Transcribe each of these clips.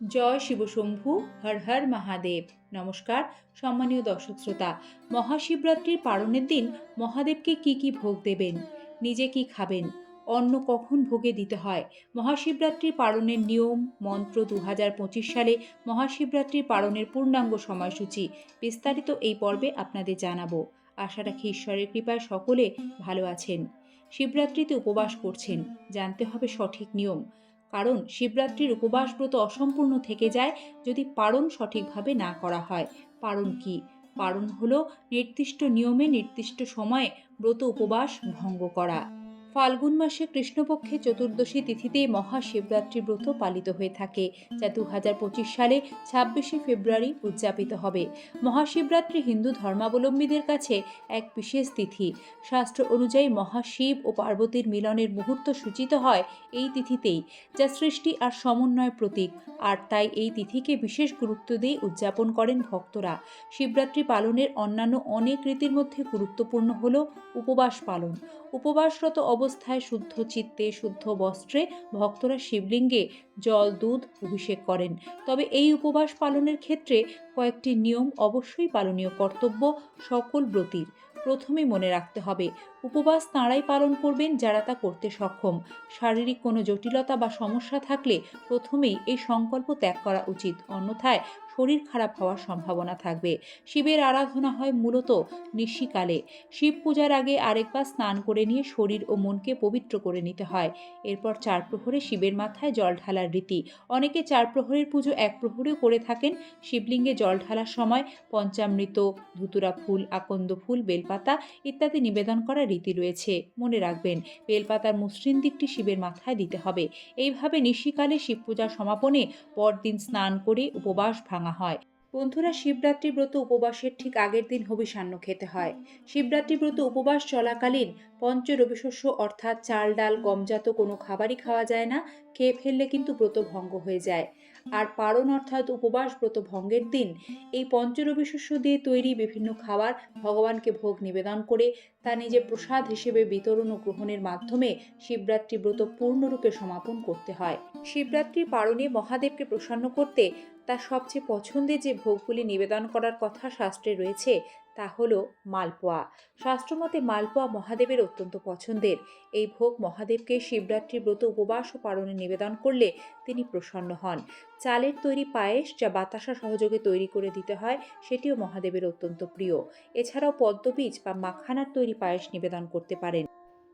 জয় শিবশম্ভু, হর হর মহাদেব। নমস্কার, সম্মানীয় দর্শক শ্রোতা, মহাশিবরাত্রির পালনের দিন মহাদেবকে কি কি ভোগ দেবেন? নিজে কি খাবেন? অন্ন কখন ভোগে দিতে হয়? মহাশিবরাত্রির পালনের নিয়ম, মন্ত্র দু হাজার পঁচিশ সালে মহাশিবরাত্রির পালনের পূর্ণাঙ্গ সময়সূচি বিস্তারিত এই পর্বে আপনাদের জানাব। আশা রাখি ঈশ্বরের কৃপায় সকলে ভালো আছেন। শিবরাত্রিতে উপবাস করছেন, জানতে হবে সঠিক নিয়ম। কারণ শিবরাত্রির উপবাস ব্রত অসম্পূর্ণ থেকে যায় যদি পারণ সঠিকভাবে না করা হয়। পারণ কি? পারণ হলো নির্দিষ্ট নিয়মে নির্দিষ্ট সময়ে ব্রত উপবাস ভঙ্গ করা। ফাল্গুন মাসে কৃষ্ণপক্ষে চতুর্দশী তিথিতে মহাশিবরাত্রি ব্রত পালিত হয়ে থাকে, যা দু হাজার পঁচিশ সালে ছাব্বিশে ফেব্রুয়ারি উদযাপিত হবে। মহাশিবরাত্রি হিন্দু ধর্মাবলম্বীদের কাছে এক বিশেষ তিথি। শাস্ত্র অনুযায়ী মহাশিব ও পার্বতীর মিলনের মুহূর্ত সূচিত হয় এই তিথিতেই, যা সৃষ্টি আর সমন্বয় প্রতীক। আর তাই এই তিথিকে বিশেষ গুরুত্ব দিয়ে উদযাপন করেন ভক্তরা। শিবরাত্রি পালনের অন্যান্য অনেক রীতির মধ্যে গুরুত্বপূর্ণ হল উপবাস পালন। উপবাসরত অবস্থায় শুদ্ধ চিত্তে, শুদ্ধ বস্ত্রে ভক্তরা শিবলিঙ্গে জল, দুধ অভিষেক করেন। তবে এই উপবাস পালনের ক্ষেত্রে কয়েকটি নিয়ম অবশ্যই পালনীয় কর্তব্য সকল ব্রতীর। প্রথমে মনে রাখতে হবে, উপবাস তাঁরাই পালন করবেন যারা তা করতে সক্ষম। শারীরিক কোনো জটিলতা বা সমস্যা থাকলে প্রথমেই এই সংকল্প ত্যাগ করা উচিত। অন্যথায় শরীর খারাপ হওয়ার সম্ভাবনা থাকবে। শিবের আরাধনা হয় মূলত নিশিকালে। শিব পূজার আগে আরেকবার স্নান করে নিয়ে শরীর ও মনকে পবিত্র করে নিতে হয়। এরপর চার প্রহরে শিবের মাথায় জল ঢালার রীতি। অনেকে চার প্রহরের পুজো এক প্রহরেও করে থাকেন। শিবলিঙ্গে জল ঢালার সময় পঞ্চামৃত, ধুতুরা ফুল, আকন্দ ফুল, বেলপাতা ইত্যাদি নিবেদন করার রীতি রয়েছে। মনে রাখবেন, বেলপাতার মসৃণ দিকটি শিবের মাথায় দিতে হবে। এইভাবে নিশিকালে শিব পূজা সমাপনে পরদিন স্নান করে উপবাস ভাঙা হয়। বন্ধুরা, শিবরাত্রি ব্রত উপবাসের ঠিক আগের দিন হবিষান্ন খেতে হয়। শিবরাত্রি ব্রত উপবাস চলাকালীন পঞ্চ রবিশস্য অর্থাৎ চাল, ডাল, গমজাত কোনো খাবারই খাওয়া যায় না। খেয়ে ফেললে কিন্তু ব্রত ভঙ্গ হয়ে যায়। আর পারণ অর্থাৎ উপবাস ব্রত ভঙ্গের দিন, এই পঞ্চরবিশস্য দিয়ে তৈরি বিভিন্ন খাবার ভগবানকে ভোগ নিবেদন করে তা নিজে প্রসাদ হিসেবে বিতরণ ও গ্রহণের মাধ্যমে শিবরাত্রি ব্রত পূর্ণরূপে সমাপন করতে হয়। শিবরাত্রির পারণে মহাদেবকে প্রসন্ন করতে তার সবচেয়ে পছন্দের যে ভোগগুলি নিবেদন করার কথা শাস্ত্রে রয়েছে তা হলো মালপোয়া। শাস্ত্রমতে মালপোয়া মহাদেবের অত্যন্ত পছন্দের। এই ভোগ মহাদেবকে শিবরাত্রি ব্রত উপবাস ও পালনে নিবেদন করলে তিনি প্রসন্ন হন। চালের তৈরি পায়েস যা বাতাসা সহযোগে তৈরি করে দিতে হয়, সেটিও মহাদেবের অত্যন্ত প্রিয়। এছাড়াও পদ্মবীজ বা মাখানার তৈরি পায়েস নিবেদন করতে পারেন।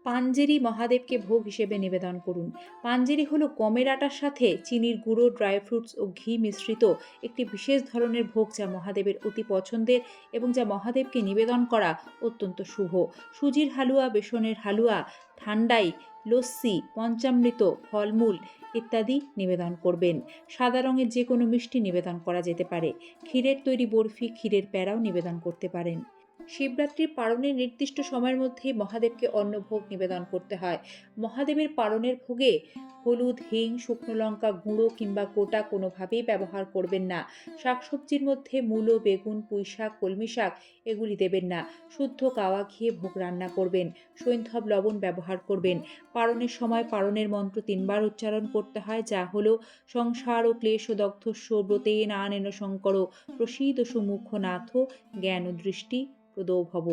পাঞ্জেরি মহাদেবকে ভোগ হিসেবে নিবেদন করুন। পাঞ্জেরি হলো গমের আটার সাথে চিনির গুঁড়ো, ড্রাই ফ্রুটস ও ঘি মিশ্রিত একটি বিশেষ ধরনের ভোগ যা মহাদেবের অতি পছন্দের এবং যা মহাদেবকে নিবেদন করা অত্যন্ত শুভ। সুজির হালুয়া, বেসনের হালুয়া, ঠান্ডাই, লস্যি, পঞ্চামৃত, ফলমূল ইত্যাদি নিবেদন করবেন। সাদা রঙের যে কোনো মিষ্টি নিবেদন করা যেতে পারে। ক্ষীরের তৈরি বরফি ক্ষীরের প্যারাও নিবেদন করতে পারেন। শিবরাত্রির পালনের নির্দিষ্ট সময়ের মধ্যে মহাদেবকে অন্নভোগ নিবেদন করতে হয়। মহাদেবের পালনের ভোগে হলুদ, হিং, শুকনো লঙ্কা গুঁড়ো কিংবা গোটা কোনোভাবেই ব্যবহার করবেন না। শাকসবজির মধ্যে মূলো, বেগুন পুঁই শাক কলমি শাক এগুলি দেবেন না। শুদ্ধ কাওয়া ঘিয়ে ভোগ রান্না করবেন সৈন্ধব লবণ ব্যবহার করবেন। পালনের সময় পালনের মন্ত্র তিনবার উচ্চারণ করতে হয়, যা হলো, সংসার ও ক্লেশ ও দগ্ধস্য ব্রতে না নেন শঙ্কর, প্রসীদ সুমুখ নাথ, জ্ঞান ও দৃষ্টি প্রদৌ ভব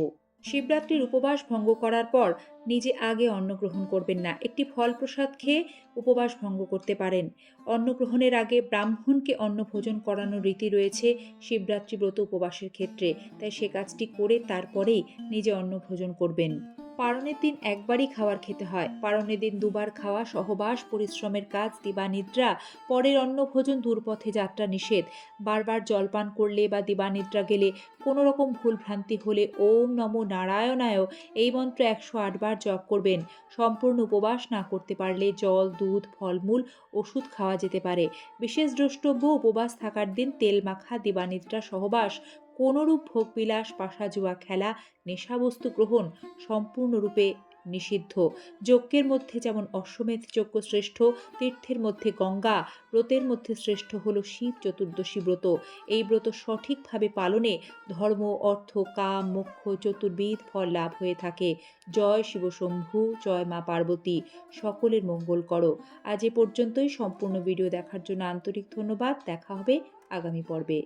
শিবরাত্রির উপবাস ভঙ্গ করার পর নিজে আগে অন্ন গ্রহণ করবেন না। একটি ফল প্রসাদ খেয়ে উপবাস ভঙ্গ করতে পারেন। অন্ন গ্রহণের আগে ব্রাহ্মণকে অন্ন ভোজন করানোর রীতি রয়েছে শিবরাত্রি ব্রত উপবাসের ক্ষেত্রে। তাই সে কাজটি করে তারপরেই নিজে অন্ন ভোজন করবেন। পারণের দিন একবারই খাবার খেতে হয়। পারণের দিন দুবার খাওয়া সহবাস, পরিশ্রমের কাজ দিবানিদ্রা পরের অন্ন ভোজন, দূরপথে যাত্রা নিষেধ। বারবার জলপান করলে বা দিবানিদ্রা গেলে কোনো রকম ভুল ভ্রান্তি হলে ওম নম নারায়ণায় এই মন্ত্র একশো আটবার জপ করবেন। সম্পূর্ণ উপবাস না করতে পারলে জল, দুধ, ফলমূল, ওষুধ খাওয়া যেতে পারে। বিশেষ দ্রষ্টব্য উপবাস থাকার দিন তেল মাখা দিবানিদ্রা সহবাস কোনোরূপ ভোগবিলাস পাশা জুয়া খেলা, নেশাবস্তু গ্রহণ সম্পূর্ণরূপে নিষিদ্ধ। যজ্ঞের মধ্যে যেমন অশ্বমেধ যজ্ঞ শ্রেষ্ঠ, তীর্থের মধ্যে গঙ্গা, ব্রতের মধ্যে শ্রেষ্ঠ হল শিব চতুর্দশী ব্রত। এই ব্রত সঠিকভাবে পালনে ধর্ম, অর্থ, কাম, মোক্ষ, চতুর্বিধ ফল লাভ হয়ে থাকে। জয় শিবশম্ভু, জয় মা পার্বতী। সকলের মঙ্গল করো। আজ এ পর্যন্তই। সম্পূর্ণ ভিডিও দেখার জন্য আন্তরিক ধন্যবাদ। দেখা হবে আগামী পর্বে।